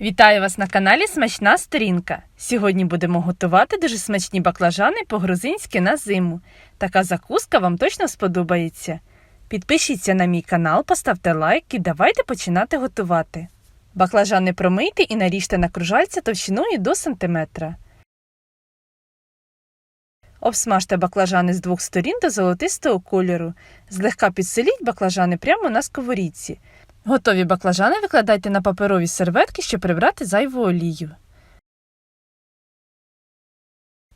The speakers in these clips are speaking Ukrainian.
Вітаю вас на каналі Смачна Сторінка. Сьогодні будемо готувати дуже смачні баклажани по-грузинськи на зиму. Така закуска вам точно сподобається. Підпишіться на мій канал, поставте лайк і давайте починати готувати. Баклажани промийте і наріжте на кружальця товщиною до сантиметра. Обсмажте баклажани з двох сторін до золотистого кольору. Злегка підсоліть баклажани прямо на сковорідці. Готові баклажани викладайте на паперові серветки, щоб прибрати зайву олію.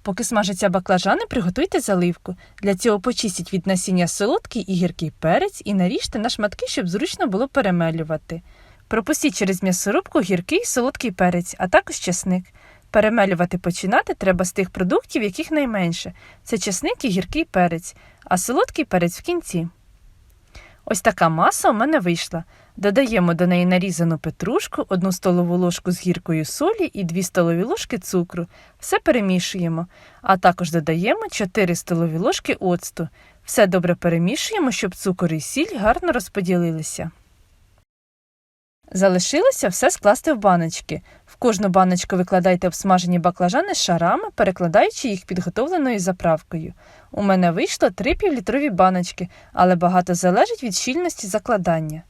Поки смажаться баклажани, приготуйте заливку. Для цього почистіть від насіння солодкий і гіркий перець і наріжте на шматки, щоб зручно було перемелювати. Пропустіть через м'ясорубку гіркий і солодкий перець, а також чесник. Перемелювати починати треба з тих продуктів, яких найменше. Це чесник і гіркий перець, а солодкий перець в кінці. Ось така маса у мене вийшла. Додаємо до неї нарізану петрушку, одну столову ложку з гіркою солі і 2 столові ложки цукру. Все перемішуємо, а також додаємо 4 столові ложки оцту. Все добре перемішуємо, щоб цукор і сіль гарно розподілилися. Залишилося все скласти в баночки. В кожну баночку викладайте обсмажені баклажани шарами, перекладаючи їх підготовленою заправкою. У мене вийшло 3 півлітрові баночки, але багато залежить від щільності закладання.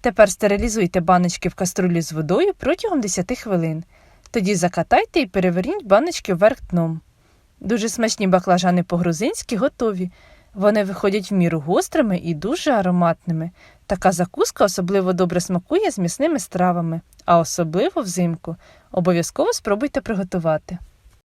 Тепер стерилізуйте баночки в каструлі з водою протягом 10 хвилин. Тоді закатайте і переверніть баночки вверх дном. Дуже смачні баклажани по-грузинськи готові. Вони виходять в міру гострими і дуже ароматними. Така закуска особливо добре смакує з м'ясними стравами, а особливо взимку. Обов'язково спробуйте приготувати.